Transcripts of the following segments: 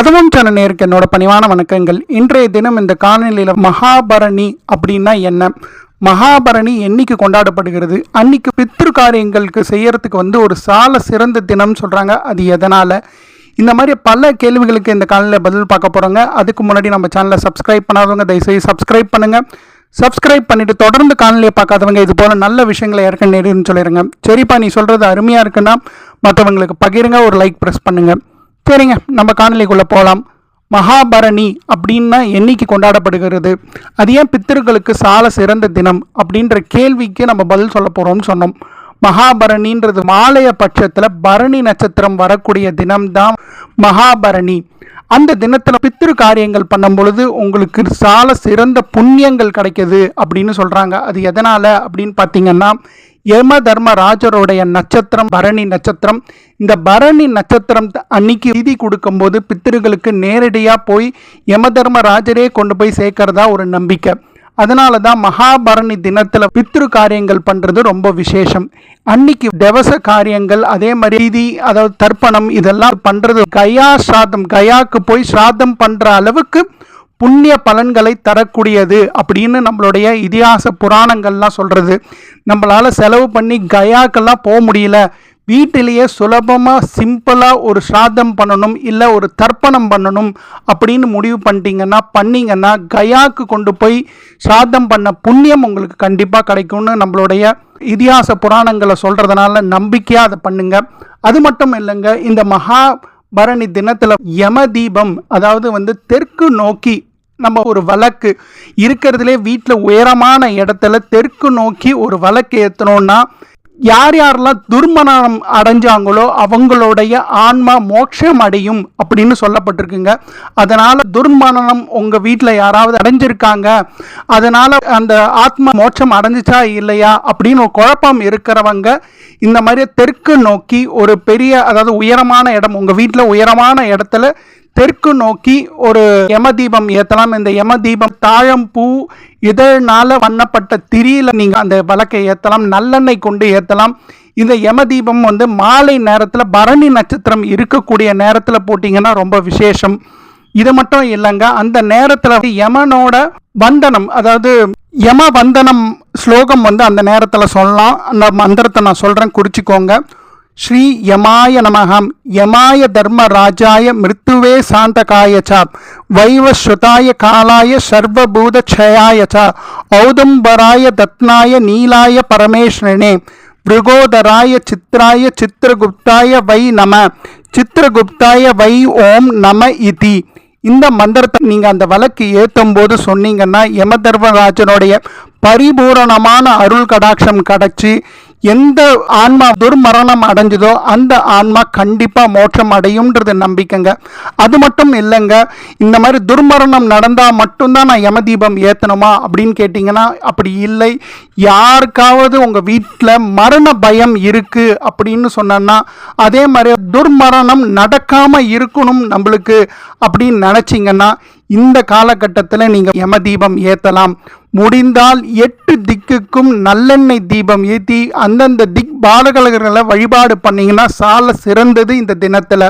கதவம் channel நேருக்கு என்னோட பணிவான வணக்கங்கள். இன்றைய தினம் இந்த காலநிலையில் மகாபரணி அப்படின்னா என்ன? மகாபரணி என்னைக்கு கொண்டாடப்படுகிறது? அன்னைக்கு பித்ரு காரியங்களுக்கு செய்யறதுக்கு வந்து ஒரு சால சிறந்த தினம் சொல்கிறாங்க அது எதனால்? இந்த மாதிரி பல கேள்விகளுக்கு இந்த காலநிலை பதில் பார்க்க போகிறோங்க அதுக்கு முன்னாடி நம்ம சேனலை சப்ஸ்கிரைப் பண்ணாதவங்க தயவுசெய்து சப்ஸ்கிரைப் பண்ணுங்கள் சப்ஸ்கிரைப் பண்ணிட்டு தொடர்ந்து காணொலியை பார்க்காதவங்க இது போல நல்ல விஷயங்களை ஏற்க நேருன்னு சொல்லிடுங்க சரிப்பா நீ சொல்கிறது அருமையாக இருக்குன்னா மற்றவங்களுக்கு பகிருங்க. ஒரு லைக் ப்ரெஸ் பண்ணுங்கள் சரிங்க நம்ம காணொலிக்குள்ளே போகலாம் மகாபரணி அப்படின்னா என்னைக்கு கொண்டாடப்படுகிறது? அது ஏன் பித்தர்களுக்கு சால சிறந்த தினம் அப்படின்ற கேள்விக்கு நம்ம பதில் சொல்ல போகிறோம்னு சொன்னோம். மகாபரணின்றது மாலைய பட்சத்தில் பரணி நட்சத்திரம் வரக்கூடிய தினம்தான் மகாபரணி. அந்த தினத்தில் பித்திரு காரியங்கள் பண்ணும் பொழுது உங்களுக்கு சால சிறந்த புண்ணியங்கள் கிடைக்குது அப்படின்னு சொல்கிறாங்க அது எதனால் அப்படின்னு பார்த்தீங்கன்னா யம தர்மராஜருடைய நட்சத்திரம் பரணி நட்சத்திரம். இந்த பரணி நட்சத்திரம் அன்னைக்கு விதி கொடுக்கும்போது பித்திருகளுக்கு நேரடியாக போய் யம தர்மராஜரே கொண்டு போய் சேர்க்கறதா ஒரு நம்பிக்கை. அதனால தான் மகாபரணி தினத்தில் பித்ரு காரியங்கள் பண்ணுறது ரொம்ப விசேஷம். அன்னைக்கு தேவச காரியங்கள் அதே மாதிரி ரீதி அதாவது தர்ப்பணம் இதெல்லாம் பண்ணுறது கயா ஸ்ராதம் கயாக்கு போய் ஸ்ராதம் பண்ணுற அளவுக்கு புண்ணிய பலன்களை தரக்கூடியது அப்படின்னு நம்மளுடைய இதிகாச புராணங்கள்லாம் சொல்கிறது நம்மளால் செலவு பண்ணி கயாக்கெல்லாம் போக முடியல. வீட்டிலேயே சுலபமாக சிம்பிளாக ஒரு ஸ்ராத்தம் பண்ணணும் இல்லை ஒரு தர்ப்பணம் பண்ணணும் அப்படின்னு முடிவு பண்ணிட்டீங்கன்னா பண்ணிங்கன்னா கயாக்கு கொண்டு போய் ஸ்ராத்தம் பண்ண புண்ணியம் உங்களுக்கு கண்டிப்பாக கிடைக்கும்னு நம்மளுடைய இதிகாச புராணங்களை சொல்கிறதுனால நம்பிக்கையாக அதை பண்ணுங்க. அது மட்டும் இல்லைங்க இந்த மகா பரணி தினத்தில் யம தீபம் அதாவது வந்து தெற்கு நோக்கி நம்ம ஒரு வழக்கு இருக்கிறதுலே வீட்டில் உயரமான இடத்துல தெற்கு நோக்கி ஒரு வழக்கு ஏற்றணும்னா யார் யாரெல்லாம் துர்மரணம் அடைஞ்சாங்களோ அவங்களுடைய ஆன்மா மோட்சம் அடையும் அப்படின்னு சொல்லப்பட்டிருக்குங்க. அதனால் துர்மரணம் உங்கள் வீட்டில் யாராவது அடைஞ்சிருக்காங்க. அதனால் அந்த ஆத்மா மோட்சம் அடைஞ்சிச்சா இல்லையா அப்படின்னு ஒரு குழப்பம் இருக்கிறவங்க இந்த மாதிரி தெற்கு நோக்கி ஒரு பெரிய அதாவது உயரமான இடம் உங்கள் வீட்டில் உயரமான இடத்துல தெற்கு நோக்கி ஒரு யம தீபம் ஏற்றலாம் இந்த யம தீபம் தாழம்பூ இதழ்னால வண்ணப்பட்ட திரியில நீங்கள் அந்த வழக்கை ஏற்றலாம் நல்லெண்ணெய் கொண்டு ஏற்றலாம் இந்த யம தீபம் வந்து மாலை நேரத்தில் பரணி நட்சத்திரம் இருக்கக்கூடிய நேரத்தில் போட்டிங்கன்னா ரொம்ப விசேஷம். இது மட்டும் இல்லைங்க அந்த நேரத்தில் யமனோட வந்தனம் அதாவது யம வந்தனம் ஸ்லோகம் வந்து அந்த நேரத்தில் சொல்லலாம். அந்த மந்திரத்தை நான் சொல்கிறேன் குறிச்சிக்கோங்க. ஸ்ரீ யமாய நமகம் யமாய தர்மராஜாய மிருத்துவே சாந்தகாய ச. வைவஸ்வதாய காலாய சர்வபூதக்ஷயாய ச. ஔதம்பராய தத்னாய நீலாய பரமேஸ்வரனே. விருகோதராய சித்ராய சித்திரகுப்தாய வை நம. சித்திரகுப்தாய வை ஓம் நம இதி. இந்த மந்திரத்தை நீங்கள் அந்த வழக்கு ஏற்றும் போது சொன்னீங்கன்னா யம தர்மராஜனுடைய பரிபூரணமான அருள் கடாட்சம் கிடச்சி எந்த ஆன்மா துர்மரணம் அடைஞ்சதோ அந்த ஆன்மா கண்டிப்பாக மோட்சம் அடையும்ன்றது நம்பிக்கைங்க. அது மட்டும் இல்லைங்க. இந்த மாதிரி துர்மரணம் நடந்தால் மட்டும்தான் நான் யமதீபம் ஏற்றணுமா அப்படின்னு கேட்டிங்கன்னா அப்படி இல்லை. யாருக்காவது உங்கள் வீட்டில் மரண பயம் இருக்குது அப்படின்னு சொன்னோன்னா அதே மாதிரி துர்மரணம் நடக்காமல் இருக்கணும் நம்மளுக்கு அப்படின்னு நினச்சிங்கன்னா இந்த காலகட்டத்தில் நீங்கள் யம தீபம் ஏற்றலாம் முடிந்தால் எட்டு திக்குக்கும் நல்லெண்ணெய் தீபம் ஏற்றி அந்தந்த திக் பாலகர்களை வழிபாடு பண்ணிங்கன்னா சால சிறந்தது இந்த தினத்தில்.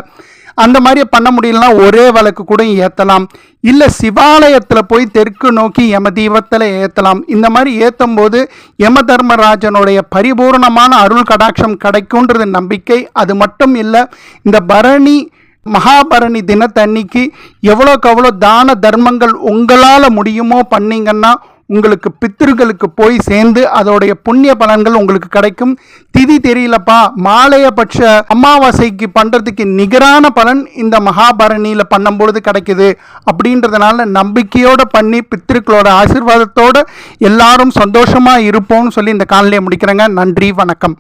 அந்த மாதிரி பண்ண முடியலனா ஒரே வழக்கு கூட ஏற்றலாம் இல்லை சிவாலயத்தில் போய் தெற்கு நோக்கி யம தீபத்தில் ஏற்றலாம் இந்த மாதிரி ஏற்றும் போது யம தர்மராஜனுடைய பரிபூர்ணமான அருள் கடாட்சம் கிடைக்குன்றது நம்பிக்கை. அது மட்டும் இல்லை இந்த பரணி மகாபரணி தினத்தன்னைக்கு எவ்வளோக்கு எவ்வளோ தான தர்மங்கள் உங்களால் முடியுமோ பண்ணிங்கன்னா உங்களுக்கு பித்திருக்களுக்கு போய் சேர்ந்து அதோடைய புண்ணிய பலன்கள் உங்களுக்கு கிடைக்கும். திதி தெரியலப்பா மாலையபட்ச அமாவாசைக்கு பண்ணுறதுக்கு நிகரான பலன் இந்த மகாபரணியில் பண்ணும்பொழுது கிடைக்குது. அப்படின்றதுனால நம்பிக்கையோடு பண்ணி பித்திருக்களோட ஆசிர்வாதத்தோடு எல்லாரும் சந்தோஷமாக இருப்போம்னு சொல்லி இந்த காலையை முடிக்கிறேங்க. நன்றி வணக்கம்.